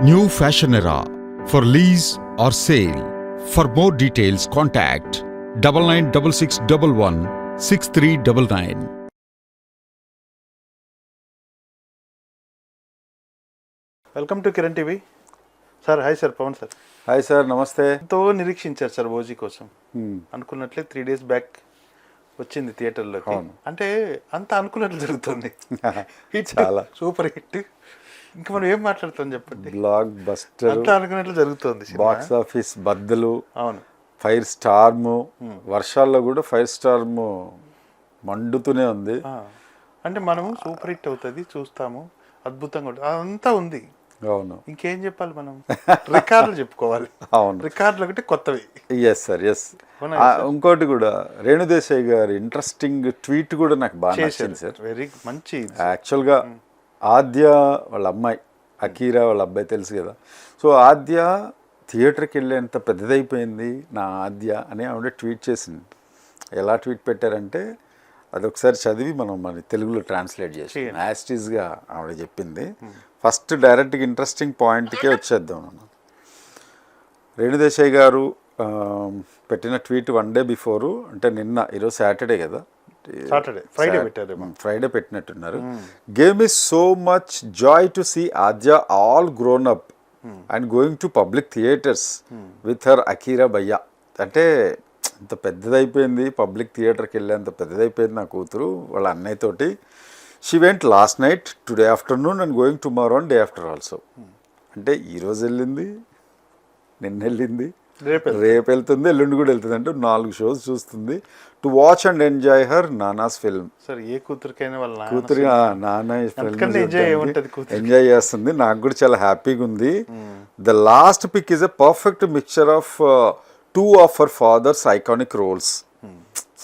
New Fashion Era. For lease or sale. For more details, contact double nine double six double one six three double nine. Welcome to Kiran TV sir hi sir Pawan sir hi sir నమస్తే ఎంతో నిరీక్షించారు sir OG కోసం. అనుకున్నట్లే three days back వచ్చింది థియేటర్లోకి అవును. అంటే అంత అనుకున్నట్లు జరుగుతుంది. చాలా. సూపర్ హిట్ ఇంకా మనం ఏం మాట్లాడుతాం చెప్పండి? బ్లాక్ బస్టర్ అంతా అనుకున్నట్లు జరుగుతుంది. బాక్స్ ఆఫీస్ బద్దలు అవును. ఫైర్ స్టార్మ్ వర్షాల్లో కూడా ఫైర్ స్టార్మ్ మండుతూనే ఉంది. అంటే మనము సూపర్ హిట్ అవుతుంది చూస్తాము అద్భుతంగా ఉంటుంది. అదంతా ఉంది. అవును. ఇంకేం చెప్పాలి మనం? రికార్డులు చెప్పుకోవాలి. అవును. రికార్డులు ఒకటి కొత్తవి. ఎస్ సార్ ఎస్ ఇంకోటి కూడా రేణుదేశాయ్ గారి ఇంట్రెస్టింగ్ ట్వీట్ కూడా నాకు బాగా నచ్చింది సార్ వెరీ మంచి. యాక్చువల్గా ఆద్య వాళ్ళ అమ్మాయి అకీరా వాళ్ళ అబ్బాయి తెలుసు కదా. సో ఆద్య థియేటర్కి వెళ్ళేంత పెద్దదైపోయింది నా ఆద్య అని ఆవిడ ట్వీట్ చేసింది. ఎలా ట్వీట్ పెట్టారంటే అది ఒకసారి చదివి మనం మన తెలుగులో ట్రాన్స్లేట్ చేసి. యాస్టీస్గా ఆవిడ చెప్పింది. ఫస్ట్ డైరెక్ట్గా ఇంట్రెస్టింగ్ పాయింట్కే వచ్చేద్దాం మనం రేణుదేశాయ్ గారు పెట్టిన ట్వీట్ వన్ డే బిఫోరు అంటే నిన్న ఈరోజు సాటర్డే కదా. సాటర్డే ఫ్రైడే పెట్టారేమో Friday పెట్టినట్టున్నారు. Game is so much joy to see Aadya all grown up and going to public theatres with her Akira భయ్య అంటే ఇంత పెద్దదైపోయింది. పబ్లిక్ థియేటర్కి వెళ్ళేంత పెద్దదైపోయింది నా కూతురు వాళ్ళ అన్నయ్యతోటి. She went last night today afternoon and going tomorrow and day after also అంటే ఈరోజు వెళ్ళింది నిన్న వెళ్ళింది రేపు వెళ్తుంది. ఎల్లుండి కూడా వెళ్తుంది. అంటే నాలుగు షోస్ చూస్తుంది. To watch and enjoy her nana's film sir ఏ కూతురికైనా వాళ్ళ కూతురి కూతురికి? ఎంజాయ్ చేస్తుంది. నాకు కూడా చాలా హ్యాపీగా ఉంది. The last pic is a perfect mixture of two of our father's iconic roles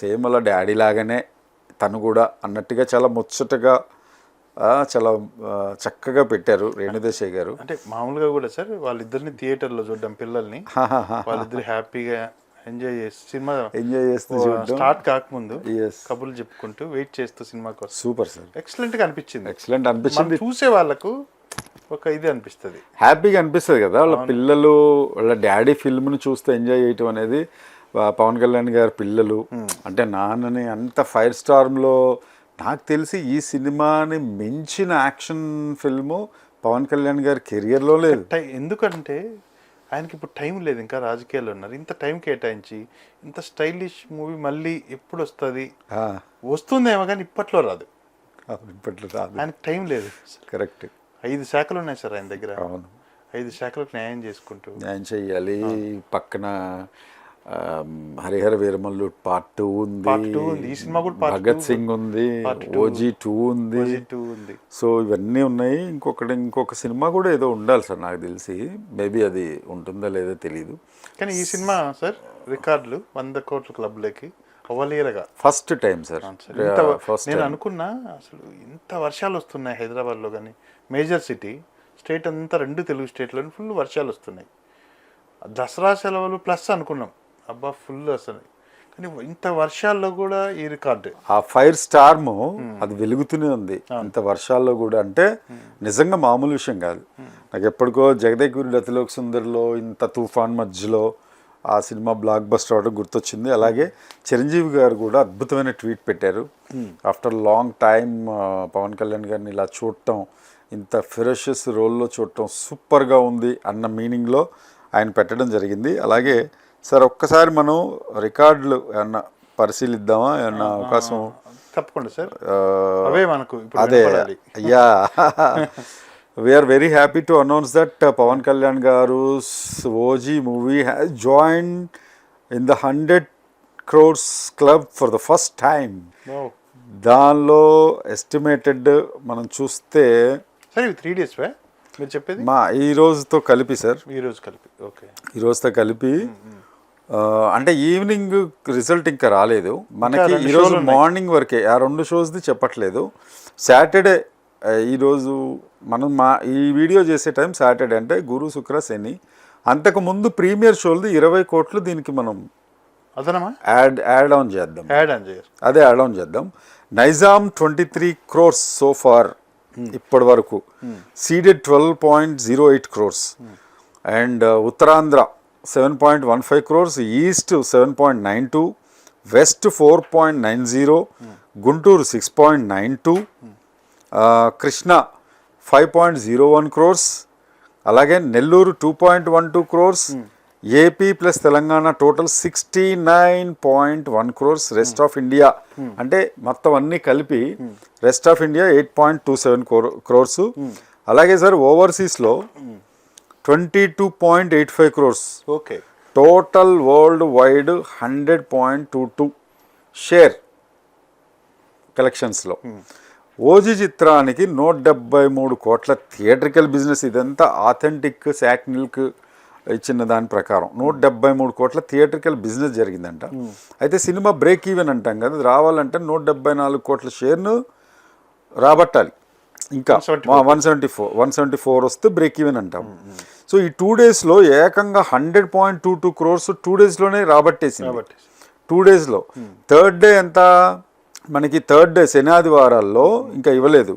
same అలా డాడీ లాగానే తను కూడా అన్నట్టుగా చాలా ముచ్చటగా చాలా చక్కగా పెట్టారు రేణుదేశాయ్ గారు. అంటే మామూలుగా కూడా సార్ వాళ్ళిద్దరిని థియేటర్లో చూడడం పిల్లల్ని. వాళ్ళిద్దరు హ్యాపీగా ఎంజాయ్ చేసి సినిమా ఎంజాయ్ చేస్తూ స్టార్ట్ కాకముందు కబుర్లు చెప్పుకుంటూ వెయిట్ చేస్తూ సినిమా కోసం. Super sir. ఎక్సలెంట్గా అనిపించింది. ఎక్సలెంట్ అనిపించింది. చూసే వాళ్ళకు ఒక ఇది అనిపిస్తుంది. హ్యాపీగా అనిపిస్తుంది కదా. వాళ్ళ పిల్లలు వాళ్ళ డాడీ ఫిల్మ్ను చూస్తే ఎంజాయ్ చేయటం అనేది పవన్ కళ్యాణ్ గారి పిల్లలు. అంటే నాన్నని అంత ఫైర్ స్టార్మ్లో నాకు తెలిసి ఈ సినిమాని మించిన యాక్షన్ ఫిల్ము పవన్ కళ్యాణ్ గారి కెరియర్లో లేదు. టై- ఎందుకంటే ఆయనకి ఇప్పుడు టైం లేదు ఇంకా రాజకీయాల్లో ఉన్నారు. ఇంత టైం కేటాయించి ఇంత స్టైలిష్ మూవీ మళ్ళీ ఎప్పుడు వస్తుంది? వస్తుందేమో కానీ ఇప్పట్లో రాదు. ఇప్పట్లో రాదు. ఆయనకి టైం లేదు. కరెక్ట్. ఐదు శాఖలు ఉన్నాయి సార్ ఆయన దగ్గర. అవును. ఐదు శాఖలకు న్యాయం చేసుకుంటూ. న్యాయం చెయ్యాలి పక్కన హరిహర వీరమల్లు పార్ట్ టూ ఉంది. ఉంది. ఈ సినిమా కూడా భగత్. సింగ్ ఉంది. ఓజీ టూ ఉంది. సో ఇవన్నీ ఉన్నాయి. ఇంకొకటి ఇంకొక సినిమా కూడా ఏదో ఉండాలి సార్ నాకు తెలిసి. మేబీ అది ఉంటుందో లేదో తెలియదు కానీ ఈ సినిమా సార్ రికార్డులు వంద కోట్ల క్లబ్లకి అవ్వలేరగా ఫస్ట్ టైం సార్. ఫస్ట్ నేను అనుకున్నా అసలు ఇంత వర్షాలు వస్తున్నాయి హైదరాబాద్లో కానీ. మేజర్ సిటీ స్టేట్ అంతా రెండు తెలుగు స్టేట్లో ఫుల్ వర్షాలు వస్తున్నాయి. దసరా సెలవులు ప్లస్ అనుకున్నాం. అబ్బా ఫుల్ అసలు. కానీ ఇంత వర్షాల్లో కూడా ఈ రికార్డు ఆ ఫైర్ స్టార్మ్ అది వెలుగుతూనే ఉంది. ఇంత వర్షాల్లో కూడా అంటే నిజంగా మామూలు విషయం కాదు. నాకు ఎప్పటికో జగదేగురి అతిలోక్ సుందర్లో ఇంత తుఫాన్ మధ్యలో ఆ సినిమా బ్లాక్ బస్టర్ అవడం గుర్తొచ్చింది. అలాగే చిరంజీవి గారు కూడా అద్భుతమైన ట్వీట్ పెట్టారు. After long time Pawan Kalyan గారిని ఇలా చూడటం ఇంత ఫెరోషియస్ రోల్లో చూడటం సూపర్గా ఉంది అన్న మీనింగ్లో ఆయన పెట్టడం జరిగింది. అలాగే సార్ ఒక్కసారి మనం రికార్డులు ఏమన్నా పరిశీలిద్దామా? ఏమన్నా అవకాశం? తప్పకుండా సార్. అవే మనకు అదే వినపడాలి. Yeah. We're very happy to announce that Pawan Kalyan garu OG movie has join in the hundred crores club for the first time. దానిలో ఎస్టిమేటెడ్ మనం చూస్తే సార్ త్రీ డేస్ వే? మీరు చెప్పేది? మా ఈ రోజుతో కలిపి సార్ ఈ రోజు కలిపి ఓకే ఈ రోజుతో కలిపి అంటే ఈవినింగ్ రిజల్ట్ ఇంకా రాలేదు. మనకి ఈరోజు. మార్నింగ్ వరకే ఆ రెండు షోస్ది చెప్పట్లేదు. సాటర్డే ఈరోజు మనం మా ఈ వీడియో చేసే టైం సాటర్డే అంటే గురు శుక్ర శని. అంతకు ముందు ప్రీమియర్ షోలది ఇరవై కోట్లు దీనికి మనం అదనమా? యాడ్ యాడ్ ఆన్ చేద్దాం. యాడ్ అని చేయరు అదే యాడ్ ఆన్ చేద్దాం. Nizam twenty three crores so far ఇప్పటి వరకు ceded twelve point zero eight crores. And Uttarandhra seven point one five crores east seven point nine two west four point nine zero Guntur six point nine two Krishna five point zero one crores అలాగే Nellore two point one two crores AP plus Telangana total sixty nine point one crores rest of India అంటే మొత్తం అన్ని కలిపి rest of India eight point two seven crores అలాగే sir ఓవర్సీస్లో twenty two point eight five crores. Okay. Total worldwide hundred point two two share కలెక్షన్స్లో. OG చిత్రానికి నూట డెబ్బై మూడు కోట్ల థియేట్రికల్ బిజినెస్. ఇదంతా ఆథెంటిక్ శాక్ మిల్క్ ఇచ్చిన దాని ప్రకారం. నూట డెబ్బై మూడు కోట్ల థియేట్రికల్ బిజినెస్ జరిగిందంట. అయితే సినిమా బ్రేక్ ఈవెన్ అంటాం కదా రావాలంటే నూట డెబ్బై నాలుగు కోట్ల షేర్ను రాబట్టాలి. ఇంకా one seventy four. One seventy four వస్తే బ్రేక్ ఈవెన్ అంటాం. సో ఈ టూ డేస్లో ఏకంగా hundred point two two crores two డేస్లోనే రాబట్టేసింది. టూ డేస్లో థర్డ్ డే ఎంత? మనకి థర్డ్ డే శనాదివారాల్లో ఇంకా ఇవ్వలేదు.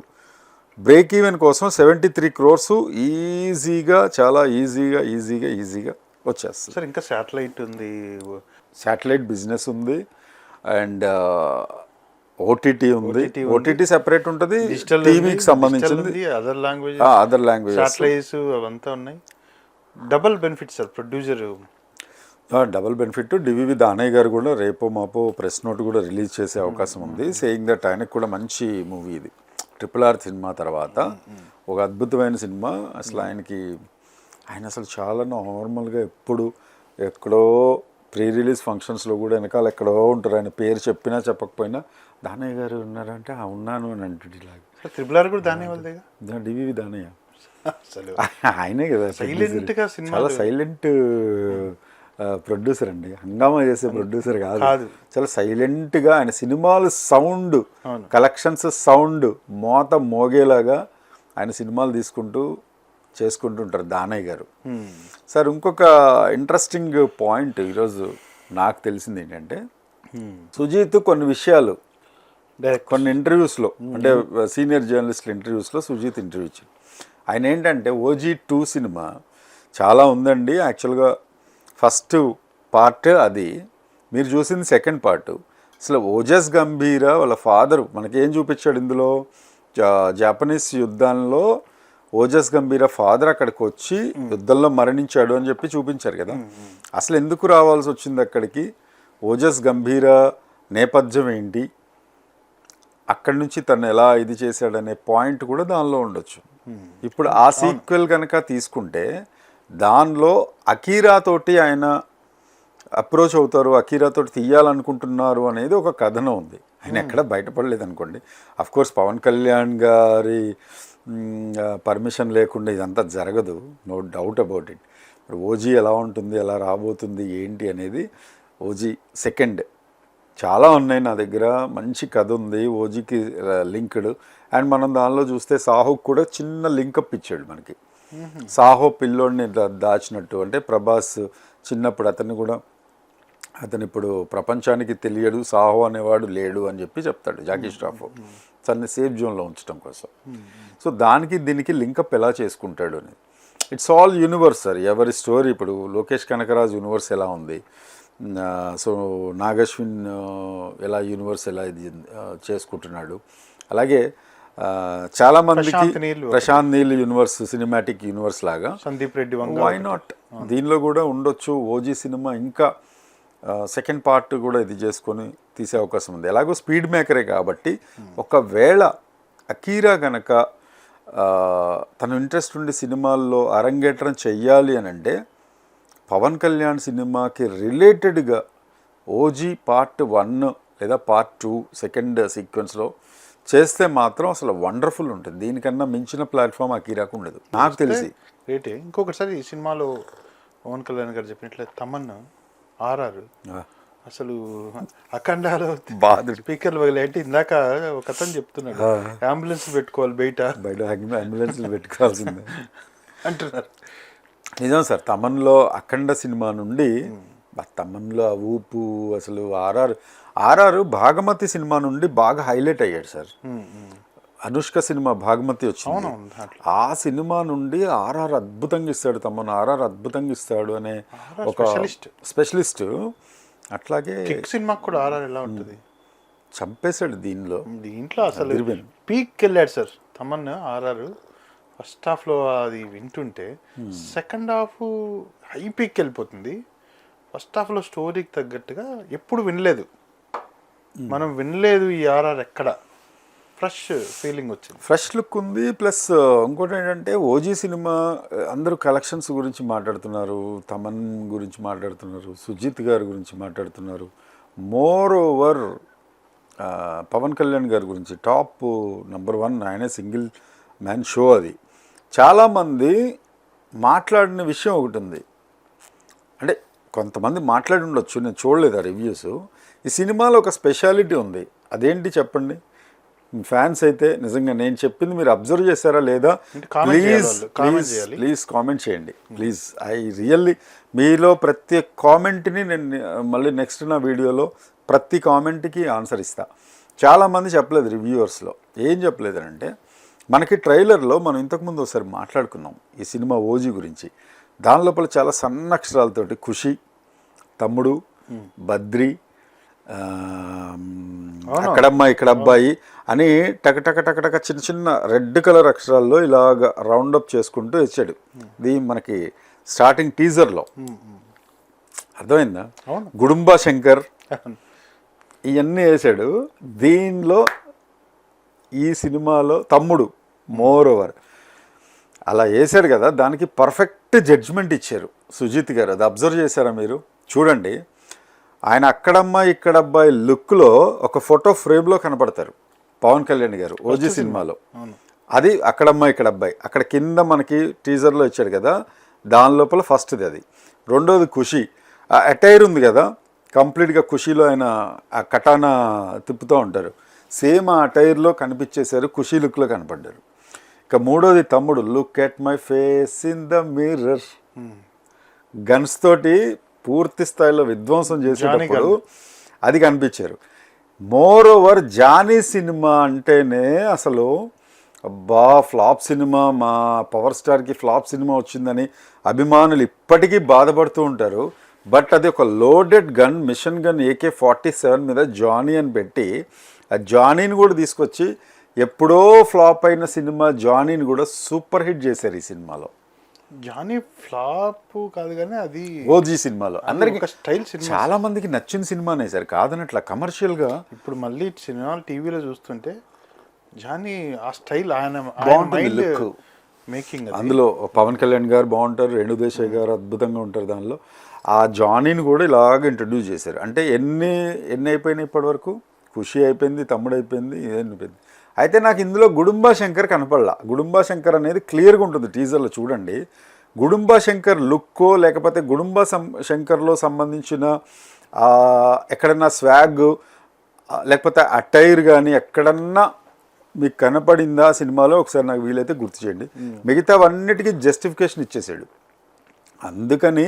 బ్రేక్ ఈవెన్ కోసం సెవెంటీ త్రీ క్రోర్స్ ఈజీగా చాలా ఈజీగా ఈజీగా ఈజీగా వచ్చేస్తుంది. సార్ ఇంకా శాటిలైట్ ఉంది. శాటిలైట్ బిజినెస్ ఉంది. అండ్ ఓటీటీ ఉంది. ఓటీటీ సెపరేట్ ఉంటుంది. డిజిటల్ టీవీకి సంబంధించింది. Other language other language satellites అవంతా ఉన్నాయి. Double benefit sir producer double benefit DVV Danayya garu కూడా రేపో మాపో ప్రెస్ నోట్ కూడా రిలీజ్ చేసే అవకాశం ఉంది. సేయింగ్ దట్ ఆయనకు కూడా మంచి మూవీ ఇది. ట్రిపుల్ ఆర్ సినిమా తర్వాత. ఒక అద్భుతమైన సినిమా. అసలు ఆయనకి ఆయన అసలు చాలా నార్మల్గా ఎప్పుడు ఎక్కడో ప్రీ రిలీజ్ ఫంక్షన్స్లో కూడా వెనకాల ఎక్కడో ఉంటారు. ఆయన పేరు చెప్పినా చెప్పకపోయినా దానయ్య గారు ఉన్నారంటే "ఆ, ఉన్నాను అని అంటుంది ఇలాగ. త్రిబుల్ ఆర్ కూడా దాని వాళ్ళదేగా డివివి దానయ్య. ఆయనే కదా Silent గా సినిమాలు- చాలా సైలెంట్ ప్రొడ్యూసర్ అండి. హంగామా చేసే ప్రొడ్యూసర్ కాదు. చాలా సైలెంట్గా ఆయన సినిమాలు సౌండ్. కలెక్షన్స్ సౌండ్ మోత మోగేలాగా ఆయన సినిమాలు తీసుకుంటూ చేసుకుంటుంటారు దానయ్య గారు. సార్ ఇంకొక ఇంట్రెస్టింగ్ పాయింట్ ఈరోజు నాకు తెలిసింది ఏంటంటే సుజీత్ కొన్ని విషయాలు కొన్ని ఇంటర్వ్యూస్లో అంటే సీనియర్ జర్నలిస్టుల ఇంటర్వ్యూస్లో సుజీత్ ఇంటర్వ్యూ ఇచ్చాడు. ఆయన ఏంటంటే ఓజీ టూ సినిమా చాలా ఉందండి. యాక్చువల్గా ఫస్ట్ పార్ట్ అది మీరు చూసింది సెకండ్ పార్ట్. అసలు ఓజస్ గంభీర వాళ్ళ ఫాదర్ మనకేం చూపించాడు ఇందులో? జా- జాపనీస్ యుద్ధంలో ఓజస్ గంభీర ఫాదర్ అక్కడికి వచ్చి యుద్ధంలో మరణించాడు అని చెప్పి చూపించారు కదా. అసలు ఎందుకు రావాల్సి వచ్చింది అక్కడికి? ఓజస్ గంభీర నేపథ్యం ఏంటి? అక్కడి నుంచి తను ఎలా ఇది చేశాడనే పాయింట్ కూడా దానిలో ఉండొచ్చు. ఇప్పుడు ఆ సీక్వెల్ కనుక తీసుకుంటే దానిలో అకీరా తోటి ఆయన అప్రోచ్ అవుతారు అకీరా తోటి తీయాలనుకుంటున్నారు అనేది ఒక కథనం ఉంది. ఆయన ఎక్కడ బయటపడలేదు అనుకోండి. కోర్స్ పవన్ కళ్యాణ్ గారి పర్మిషన్ లేకుండా ఇదంతా జరగదు. No doubt about it OG ఎలా ఉంటుంది ఎలా రాబోతుంది ఏంటి అనేది ఓజీ సెకండ్ చాలా ఉన్నాయి నా దగ్గర. మంచి కథ ఉంది ఓజీకి లింక్డ్. అండ్ మనం దానిలో చూస్తే సాహోకి కూడా చిన్న లింకప్ ఇచ్చాడు మనకి. సాహో పిల్లోడిని దాచినట్టు. అంటే ప్రభాస్ చిన్నప్పుడు అతన్ని కూడా అతను ఇప్పుడు ప్రపంచానికి తెలియడు సాహో అనేవాడు లేడు అని చెప్పి చెప్తాడు జాకీ స్టాఫ్ తన్ని సేఫ్ జోన్లో ఉంచడం కోసం. సో దానికి దీనికి లింకప్ ఎలా చేసుకుంటాడు అని. It's all universe sir. ఎవరి స్టోరీ ఇప్పుడు లోకేష్ కనకరాజు యూనివర్స్ ఎలా ఉంది? సో నాగశ్విన్ ఎలా యూనివర్స్ ఎలా ఇది చేసుకుంటున్నాడు. అలాగే ఆ, చాలా మందికి Prashanth Neel universe cinematic universe లాగా. సందీప్ రెడ్డి వై నాట్ దీనిలో కూడా ఉండొచ్చు. ఓజీ సినిమా ఇంకా సెకండ్ పార్ట్ కూడా ఇది చేసుకొని తీసే అవకాశం ఉంది. ఎలాగో స్పీడ్ మేకరే కాబట్టి ఒకవేళ అకీరా గనక తను ఇంట్రెస్ట్ ఉండి సినిమాల్లో అరంగేట్రం చెయ్యాలి అని అంటే పవన్ కళ్యాణ్ సినిమాకి రిలేటెడ్గా ఓజీ పార్ట్ వన్ లేదా పార్ట్ టూ సెకండ్ సీక్వెన్స్లో చేస్తే మాత్రం అసలు వండర్ఫుల్ ఉంటుంది. దీనికన్నా మించిన ప్లాట్ఫామ్ అకీరాకు ఉండదు. నాకు తెలిసి. రేటే. ఇంకొకసారి ఈ సినిమాలో పవన్ కళ్యాణ్ గారు చెప్పినట్లే తమన్నా ఆర్ఆర్. అసలు అఖండాలో బాధ. స్పీకర్లు వదిలేంటి ఇందాక ఒక అతను చెప్తున్నాడు అంబులెన్స్ పెట్టుకోవాలి బయట. బయట అంబులెన్స్లు పెట్టుకోవాల్సిందే. అంటున్నారు. నిజం సార్ తమన్లో అఖండ సినిమా నుండి తమన్లో ఆ ఊపు అసలు ఆర్ఆర్ ఆర్ఆర్ భాగమతి సినిమా నుండి బాగా హైలైట్ అయ్యాడు సార్. అనుష్క సినిమా భాగమతి వచ్చింది. ఆ సినిమా నుండి ఆర్ఆర్ అద్భుతంగా ఇస్తాడు తమ్మను ఆర్ఆర్ అద్భుతంగా ఇస్తాడు అనే ఒక. స్పెషలిస్ట్. అట్లాగే కిక్ సినిమాకి కూడా ఆర్ఆర్ ఎలా ఉంటుంది? చంపేశాడు దీనిలో. దీంట్లో అసలు. పీక్ వెళ్ళాడు సార్ తమన్ ఆర్ఆర్. ఫస్ట్ హాఫ్లో అది వింటుంటే సెకండ్ హాఫ్ హై పీక్ వెళ్ళిపోతుంది. ఫస్ట్ హాఫ్లో స్టోరీకి తగ్గట్టుగా ఎప్పుడు వినలేదు. మనం వినలేదు ఈ ఆర్ఆర్ ఎక్కడ? ఫ్రెష్ ఫీలింగ్ వచ్చింది. ఫ్రెష్ లుక్ ఉంది. ప్లస్ ఇంకోటి ఏంటంటే ఓజీ సినిమా అందరూ కలెక్షన్స్ గురించి మాట్లాడుతున్నారు. తమన్ గురించి మాట్లాడుతున్నారు. సుజిత్ గారి గురించి మాట్లాడుతున్నారు. మోర్ ఓవర్ పవన్ కళ్యాణ్ గారి గురించి టాప్ నెంబర్ వన్ ఆయనే సింగిల్ మ్యాన్ షో అది. చాలామంది మాట్లాడిన విషయం ఒకటి ఉంది. అంటే కొంతమంది మాట్లాడి ఉండొచ్చు నేను చూడలేదు ఆ రివ్యూస్. ఈ సినిమాలో ఒక స్పెషాలిటీ ఉంది. అదేంటి చెప్పండి? ఫ్యాన్స్ అయితే నిజంగా నేను చెప్పింది మీరు అబ్జర్వ్ చేశారా లేదా? Please please. ప్లీజ్ కామెంట్ చేయండి. ప్లీజ్ ఐ రియల్లీ మీలో ప్రతి కామెంట్ని నేను మళ్ళీ నెక్స్ట్ నా వీడియోలో ప్రతి కామెంట్కి ఆన్సర్ ఇస్తా. చాలామంది చెప్పలేదు రివ్యూవర్స్లో. ఏం చెప్పలేదు అంటే మనకి ట్రైలర్లో మనం ఇంతకుముందు ఒకసారి మాట్లాడుకున్నాం ఈ సినిమా ఓజీ గురించి. దాని లోపల చాలా సన్న అక్షరాలతోటి ఖుషి తమ్ముడు బద్రి ఆ, అక్కడమ్మ ఇక్కడ అబ్బాయి అని టక టక టక టక చిన్న చిన్న రెడ్ కలర్ అక్షరాల్లో ఇలాగ రౌండ్ అప్ చేసుకుంటూ వచ్చాడు. ఇది మనకి స్టార్టింగ్ టీజర్లో. అర్థమైందా. గుడుంబా శంకర్ ఇవన్నీ వేసాడు. దీనిలో ఈ సినిమాలో తమ్ముడు మోర్ ఓవర్ అలా వేశాడు కదా దానికి పర్ఫెక్ట్ జడ్జ్మెంట్ ఇచ్చారు. సుజిత్ గారు అది అబ్జర్వ్ చేశారా మీరు? చూడండి ఆయన అక్కడమ్మ ఇక్కడ అబ్బాయి లుక్లో ఒక ఫోటో ఫ్రేమ్లో కనపడతారు. పవన్ కళ్యాణ్ గారు ఓజీ సినిమాలో. అది అక్కడమ్మ ఇక్కడ అబ్బాయి అక్కడ కింద మనకి టీజర్లో ఇచ్చాడు కదా దాని లోపల ఫస్ట్ది అది. రెండోది ఖుషి. ఆ అటైర్ ఉంది కదా కంప్లీట్గా ఖుషీలో ఆయన ఆ కటానా తిప్పుతూ ఉంటారు. సేమ్ ఆ అటైర్లో కనిపించేశారు ఖుషీ లుక్లో కనపడ్డారు. ఇక మూడోది తమ్ముడు look at my face in the mirror guns తోటి పూర్తి స్థాయిలో విధ్వంసం చేసేటప్పుడు అది కనిపించారు. మోర్ ఓవర్ జానీ సినిమా అంటేనే అసలు అబ్బా ఫ్లాప్ సినిమా మా పవర్ స్టార్కి ఫ్లాప్ సినిమా వచ్చిందని అభిమానులు ఇప్పటికీ బాధపడుతూ ఉంటారు. బట్ అది ఒక loaded gun mission gun AK forty seven మీద జానీ అని పెట్టి ఆ జానీని కూడా తీసుకొచ్చి ఎప్పుడో ఫ్లాప్ అయిన సినిమా జానీని కూడా సూపర్ హిట్ చేశారు ఈ సినిమాలో. జానీ ఫ్లాప్ కాదు కానీ అది ఓజీ సినిమాలో. అందరికి స్టైల్ సినిమా. చాలా మందికి నచ్చిన సినిమానే సార్ కాదనట్లా కమర్షియల్గా. ఇప్పుడు మళ్ళీ సినిమాలు టీవీలో చూస్తుంటే జానీ ఆ స్టైల్ ఆయన బాగుంటుంది. మేకింగ్ అందులో పవన్ కళ్యాణ్ గారు బాగుంటారు రేణు దేశాయ్ గారు అద్భుతంగా ఉంటారు దానిలో. ఆ జానీని కూడా ఇలాగ ఇంట్రడ్యూస్ చేశారు. అంటే ఎన్ని ఎన్ని అయిపోయినాయి ఇప్పటి వరకు ఖుషి అయిపోయింది తమ్ముడు అయిపోయింది ఇదేంటి అయిపోయింది. అయితే నాకు ఇందులో గుడుంబా శంకర్ కనపడలా. గుడుంబా శంకర్ అనేది క్లియర్గా ఉంటుంది టీజర్లో చూడండి. గుడుంబా శంకర్ లుక్కో లేకపోతే గుడుంబా సం శంకర్లో సంబంధించిన ఎక్కడన్నా స్వాగ్ లేకపోతే అటైర్ కానీ ఎక్కడన్నా మీకు కనపడిందా సినిమాలో ఒకసారి నాకు వీలైతే గుర్తు చేయండి. మిగతావన్నిటికీ జస్టిఫికేషన్ ఇచ్చేసాడు అందుకని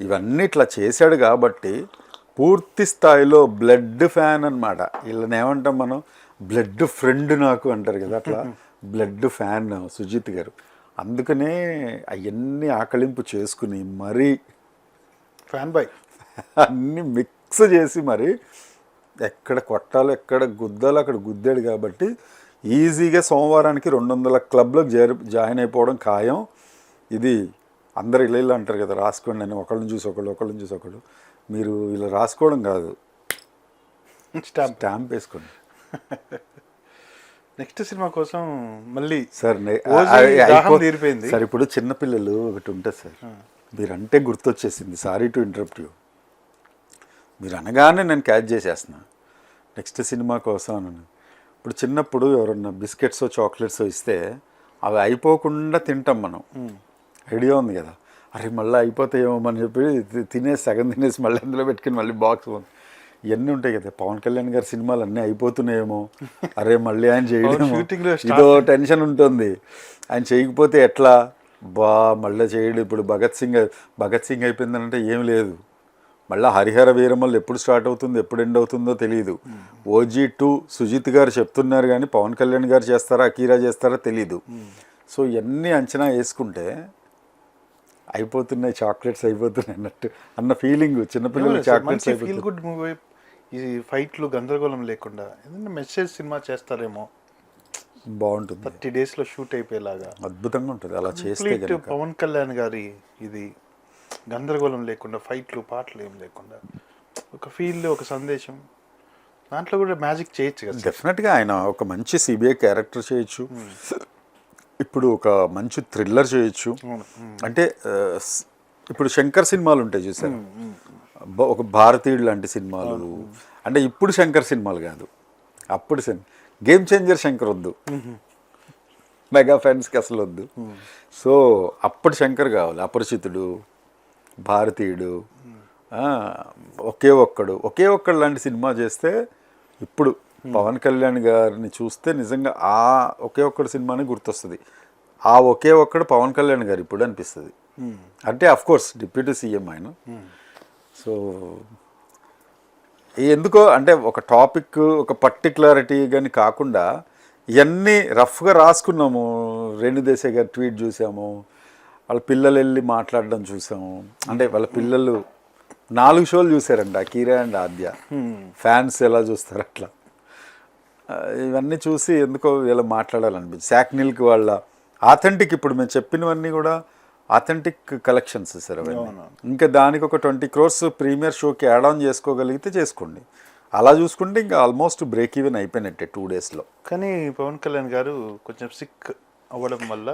ఇవన్నీ ఇట్లా చేశాడు కాబట్టి పూర్తి స్థాయిలో బ్లడ్ ఫ్యాన్ అనమాట వీళ్ళని ఏమంటాం మనం? బ్లడ్ ఫ్రెండ్ నాకు అంటారు కదా అట్లా బ్లడ్ ఫ్యాన్ సుజిత్ గారు. అందుకనే అవన్నీ ఆకలింపు చేసుకుని మరీ ఫ్యాన్ బాయ్. అన్ని మిక్స్ చేసి మరి ఎక్కడ కొట్టాలో ఎక్కడ గుద్దాలో అక్కడ గుద్దాడు కాబట్టి ఈజీగా సోమవారానికి రెండు వందల క్లబ్లకు చేరి జాయిన్ అయిపోవడం ఖాయం. ఇది అందరు ఇలా ఇలా అంటారు కదా రాసుకోండి అని ఒకళ్ళని చూసి ఒకళ్ళు ఒకళ్ళని చూసి ఒకళ్ళు. మీరు ఇలా రాసుకోవడం కాదు. స్టాంప్. స్టాంప్ వేసుకోండి. నెక్స్ట్ సినిమా కోసం మళ్ళీ సార్ తీరిపోయింది. సార్ ఇప్పుడు చిన్నపిల్లలు ఒకటి ఉంటుంది సార్ మీరంటే గుర్తొచ్చేసింది. సారీ టు ఇంటరప్ట్ యూ మీరు అనగానే నేను క్యాచ్ చేసేస్తున్నా. నెక్స్ట్ సినిమా కోసం అని ఇప్పుడు చిన్నప్పుడు ఎవరన్నా బిస్కెట్స్ చాక్లెట్స్ ఇస్తే అవి అయిపోకుండా తింటాం మనం. ఐడియా ఉంది కదా. అరే మళ్ళీ అయిపోతాయేమో అని చెప్పి తినేసి సగం తినేసి మళ్ళీ అందులో పెట్టుకుని మళ్ళీ బాక్స్ ఇవన్నీ ఉంటాయి కదా. పవన్ కళ్యాణ్ గారి సినిమాలు అన్నీ అయిపోతున్నాయేమో. అరే మళ్ళీ ఆయన చేయడమో. start ఇదో టెన్షన్ ఉంటుంది. ఆయన చేయకపోతే ఎట్లా? బా మళ్ళీ చేయడు. ఇప్పుడు భగత్ సింగ్ భగత్ సింగ్ అయిపోయిందంటే ఏం లేదు. మళ్ళీ హరిహర వీరమల్ ఎప్పుడు స్టార్ట్ అవుతుందో ఎప్పుడు ఎండ్ అవుతుందో తెలియదు ఓజీ టూ సుజిత్ గారు చెప్తున్నారు కానీ పవన్ కళ్యాణ్ గారు చేస్తారా అకీరా చేస్తారా తెలీదు. సో ఇవన్నీ అంచనా వేసుకుంటే అయిపోతున్నాయి చాక్లెట్స్ అయిపోతున్నాయి అన్నట్టు అన్న ఫీలింగ్ చిన్నపిల్లలు చాక్లెట్స్ అయిపోతున్నాయి. ఈ ఫైట్లు గందరగోళం లేకుండా ఏదైనా మెసేజ్ సినిమా చేస్తారేమో. బాగుంటుంది. థర్టీ డేస్లో షూట్ అయిపోయేలాగా. అద్భుతంగా ఉంటుంది. అలా చేస్తే పవన్ కళ్యాణ్ గారి ఇది గందరగోళం లేకుండా ఫైట్లు పాటలు ఏం లేకుండా ఒక ఫీల్ ఒక సందేశం. దాంట్లో కూడా మ్యాజిక్ చేయొచ్చు కదా. డెఫినెట్గా ఆయన ఒక మంచి సిబిఐ క్యారెక్టర్ చేయొచ్చు. ఇప్పుడు ఒక మంచి థ్రిల్లర్ చేయొచ్చు. అవును. అంటే ఇప్పుడు శంకర్ సినిమాలు ఉంటాయి చూసారు? బ- ఒక భారతీయుడు లాంటి సినిమాలు. అంటే ఇప్పుడు శంకర్ సినిమాలు కాదు. అప్పుడు గేమ్ చేంజర్ శంకర్ వద్దు. మెగా ఫ్యాన్స్కి అసలు వద్దు. సో అప్పుడు శంకర్ కావాలి. అపరిచితుడు భారతీయుడు ఒకే ఒక్కడు. ఒకే ఒక్కడు లాంటి సినిమా చేస్తే ఇప్పుడు పవన్ కళ్యాణ్ గారిని చూస్తే నిజంగా ఆ ఒకే ఒక్కడు సినిమాని గుర్తొస్తుంది. ఆ ఒకే ఒక్కడు పవన్ కళ్యాణ్ గారు ఇప్పుడు అనిపిస్తుంది. అంటే అఫ్ కోర్స్ డిప్యూటీ సీఎం ఆయన. సో ఎందుకో అంటే ఒక టాపిక్ ఒక పర్టికులారిటీ కానీ కాకుండా ఇవన్నీ రఫ్గా రాసుకున్నాము. రేణుదేశాయ్ గారి గారు ట్వీట్ చూసాము. వాళ్ళ పిల్లలు వెళ్ళి మాట్లాడడం చూసాము. అంటే వాళ్ళ పిల్లలు నాలుగు షోలు చూసారంట కీరా అండ్ ఆద్య. ఫ్యాన్స్ ఎలా చూస్తారు అట్లా. ఇవన్నీ చూసి ఎందుకో ఇలా మాట్లాడాలనిపించింది. శాక్నిల్కి వాళ్ళ ఆథెంటిక్ ఇప్పుడు మేము చెప్పినవన్నీ కూడా ఆథెంటిక్ కలెక్షన్స్ సార్ అవన్నీ. ఇంకా దానికి ఒక ట్వంటీ క్రోర్స్ ప్రీమియర్ షోకి యాడ్ ఆన్ చేసుకోగలిగితే చేసుకోండి. అలా చూసుకుంటే ఇంకా ఆల్మోస్ట్ బ్రేక్ ఈవెన్ అయిపోయినట్టే టూ డేస్లో కానీ పవన్ కళ్యాణ్ గారు కొంచెం సిక్ అవ్వడం వల్ల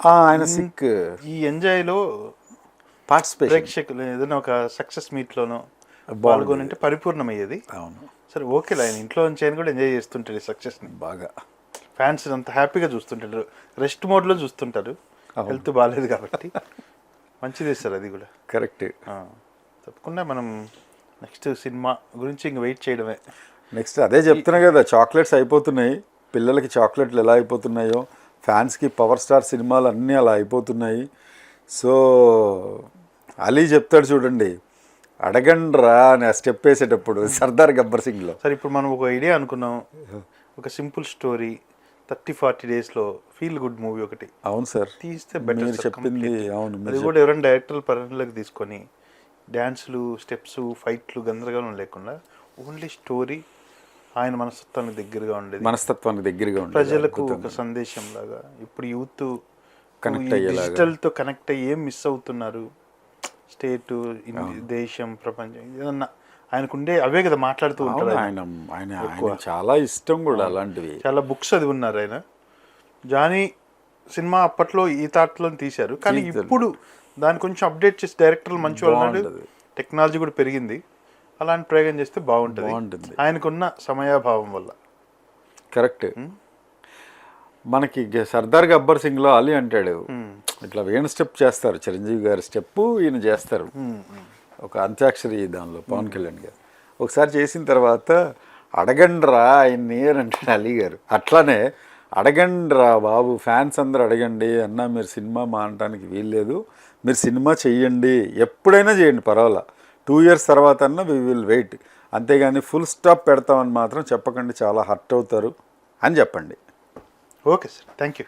ఆయన సిక్ ఈ ఎంజాయ్లో పార్టిసిపేషన్ ప్రేక్షకులు ఏదైనా ఒక సక్సెస్ మీట్ లోనో పాల్గొని ఉంటే పరిపూర్ణమయ్యేది. అవును. సరే ఓకే ఆయన ఇంట్లో నుంచి ఆయన కూడా ఎంజాయ్ చేస్తుంటాడు సక్సెస్ని. బాగా. ఫ్యాన్స్ అంత హ్యాపీగా చూస్తుంటారు రెస్ట్ మోడ్లో చూస్తుంటారు హెల్త్ బాగాలేదు కాబట్టి మంచిది సార్ అది కూడా. కరెక్ట్. తప్పకుండా మనం నెక్స్ట్ సినిమా గురించి ఇంక వెయిట్ చేయడమే. నెక్స్ట్ అదే చెప్తున్నా కదా చాక్లెట్స్ అయిపోతున్నాయి. పిల్లలకి చాక్లెట్లు ఎలా అయిపోతున్నాయో ఫ్యాన్స్కి పవర్ స్టార్ సినిమాలు అన్నీ అలా అయిపోతున్నాయి. సో అలీ చెప్తాడు చూడండి అడగండ్రా అని ఆ స్టెప్ వేసేటప్పుడు సర్దార్ గబ్బర్ సింగ్లో. సరే ఇప్పుడు మనం ఒక ఐడియా అనుకున్నాం. ఒక సింపుల్ స్టోరీ థర్టీ ఫార్టీ డేస్లో ఫీల్ గుడ్ మూవీ ఒకటి. అవును సార్. తీస్తే బెటర్ చెప్పింది అవును అది కూడా ఎవరైనా డైరెక్టర్ల పరిధిలోకి తీసుకొని డ్యాన్సులు స్టెప్స్ ఫైట్లు గందరగోళం లేకుండా ఓన్లీ స్టోరీ ఆయన మనస్తత్వానికి దగ్గరగా ఉండేది. మనస్తత్వానికి దగ్గరగా ఉంటుంది ప్రజలకు ఒక సందేశం లాగా ఇప్పుడు యూత్ Connect అయ్యేలాగా. డిజిటల్తో కనెక్ట్ అయ్యి ఏం మిస్ అవుతున్నారు? స్టేట్ దేశం ప్రపంచం ఏదన్నా ఆయనకుండే అవే కదా మాట్లాడుతూ ఉంటారు ఆయన. ఆయన ఆయన చాలా ఇష్టం కూడా అలాంటివి. చాలా బుక్స్ అది ఉన్నారు ఆయన. జానీ సినిమా అప్పట్లో ఈ తాటలో తీశారు. కానీ. ఇప్పుడు దాన్ని కొంచెం అప్డేట్ చేసి డైరెక్టర్లు మంచి వాళ్ళు. టెక్నాలజీ కూడా పెరిగింది. అలాంటి ప్రయోగం చేస్తే బాగుంటుంది. బాగుంటుంది. ఆయనకున్న సమయాభావం వల్ల. కరెక్ట్. మనకి సర్దార్ గబ్బర్ సింగ్లో అలీ అంటాడు. ఇట్లా వేణు స్టెప్ చేస్తారు. చిరంజీవి గారి స్టెప్ ఈయన చేస్తారు. ఒక అంత్యాక్షరి దానిలో పవన్ కళ్యాణ్ గారు. ఒకసారి చేసిన తర్వాత అడగండ్రా ఆయన్ని అని అంటాడు అలీ గారు. అట్లానే అడగండ్రా బాబు ఫ్యాన్స్ అందరూ అడగండి అన్న మీరు సినిమా మానటానికి వీల్లేదు మీరు సినిమా చెయ్యండి ఎప్పుడైనా చేయండి పర్వాలా. టూ ఇయర్స్ తర్వాత అన్న వి విల్ వెయిట్ అంతేగాని ఫుల్ స్టాప్ పెడతామని మాత్రం చెప్పకండి చాలా హర్ట్ అవుతారు అని చెప్పండి. Okay sir thank you